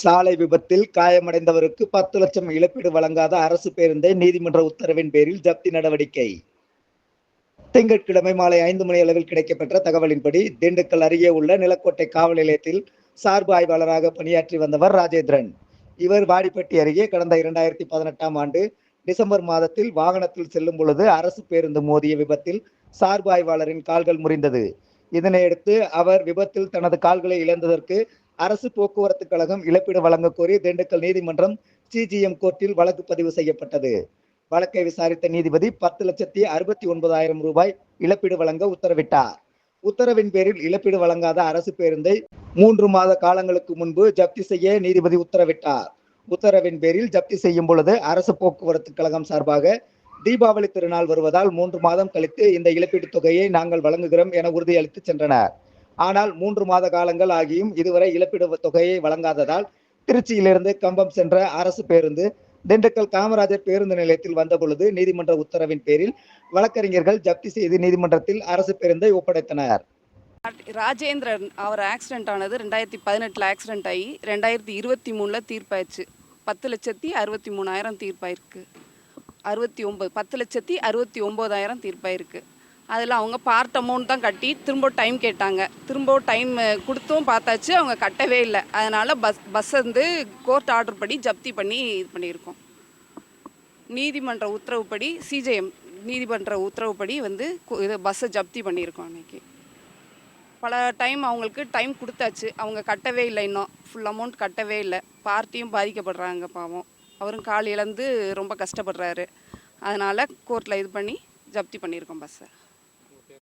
சாலை விபத்தில் காயமடைந்தவருக்கு பத்து லட்சம் இழப்பீடு வழங்காத அரசு பேருந்தை நீதிமன்ற உத்தரவின் பேரில் ஜப்தி நடவடிக்கை. திங்கட்கிழமை மாலை ஐந்து மணி அளவில் கிடைக்கப்பெற்ற தகவலின்படி திண்டுக்கல் அருகே உள்ள நிலக்கோட்டை காவல் நிலையத்தில் சார்பு ஆய்வாளராக பணியாற்றி வந்தவர் ராஜேந்திரன். இவர் வாடிப்பட்டி அருகே கடந்த இரண்டாயிரத்தி பதினெட்டாம் ஆண்டு டிசம்பர் மாதத்தில் வாகனத்தில் செல்லும் பொழுது அரசு பேருந்து மோதிய விபத்தில் சார்பு ஆய்வாளரின் கால்கள் முறிந்தது. இதனையடுத்து அவர் விபத்தில் தனது கால்களை இழந்ததற்கு அரசு போக்குவரத்து கழகம் இழப்பீடு வழங்கக் கோரி திண்டுக்கல் நீதிமன்றம் சிஜிஎம் கோர்ட்டில் வழக்கு பதிவு செய்யப்பட்டது. வழக்கை விசாரித்த நீதிபதி பத்து லட்சத்தி அறுபத்தி ஒன்பதாயிரம் ரூபாய் இழப்பீடு வழங்க உத்தரவிட்டார். உத்தரவின் பேரில் இழப்பீடு வழங்காத அரசு பேருந்தை மூன்று மாத காலங்களுக்கு முன்பு ஜப்தி செய்ய நீதிபதி உத்தரவிட்டார். உத்தரவின் பேரில் ஜப்தி செய்யும் பொழுது அரசு போக்குவரத்து கழகம் சார்பாக தீபாவளி திருநாள் வருவதால் மூன்று மாதம் கழித்து இந்த இழப்பீட்டுத் தொகையை நாங்கள் வழங்குகிறோம் என உறுதியளித்து சென்றனர். ஆனால் மூன்று மாத காலங்கள் ஆகியும் இதுவரை இழப்பீடு தொகையை வழங்காததால் திருச்சியிலிருந்து கம்பம் சென்ற அரசு பேருந்து திண்டுக்கல் காமராஜர் பேருந்து நிலையத்தில் வந்தபொழுது நீதிமன்ற உத்தரவின் பேரில் வழக்கறிஞர்கள் ஜப்தி செய்து நீதிமன்றத்தில் அரசு பேருந்தை ஒப்படைத்தனர். ராஜேந்திரன் அவர் ஆக்சிடென்ட் ஆனது ரெண்டாயிரத்தி பதினெட்டில் ஆக்சிடென்ட் ஆகி ரெண்டாயிரத்தி இருபத்தி மூணில் தீர்ப்பாயிடுச்சு. பத்து லட்சத்தி அறுபத்தி மூணாயிரம் தீர்ப்பாயிருக்கு. அறுபத்தி ஒம்பது பத்து லட்சத்தி அறுபத்தி ஒம்போதாயிரம் தீர்ப்பாயிருக்கு. அதில் அவங்க பார்ட் அமௌண்ட் தான் கட்டி திரும்ப டைம் கேட்டாங்க. திரும்ப டைம் கொடுத்தும் பார்த்தாச்சு அவங்க கட்டவே இல்லை. அதனால் பஸ் பஸ் வந்து கோர்ட் ஆர்டர் படி ஜப்தி பண்ணி இது பண்ணியிருக்கோம். நீதிமன்ற உத்தரவுப்படி சிஜேஎம் நீதிமன்ற உத்தரவுப்படி வந்து இது பஸ்ஸை ஜப்தி பண்ணியிருக்கோம் அன்னைக்கு. பல டைம் அவங்களுக்கு டைம் கொடுத்தாச்சு. அவங்க கட்டவே இல்லை இன்னும். ஃபுல் அமௌண்ட் கட்டவே இல்லை. பார்ட்டியும் பாதிக்கப்படுறாங்க பாவம். அவரும் கால் இழந்து ரொம்ப கஷ்டப்படுறாரு. அதனால் கோர்ட்டில் இது பண்ணி ஜப்தி பண்ணியிருக்கோம் பஸ்ஸை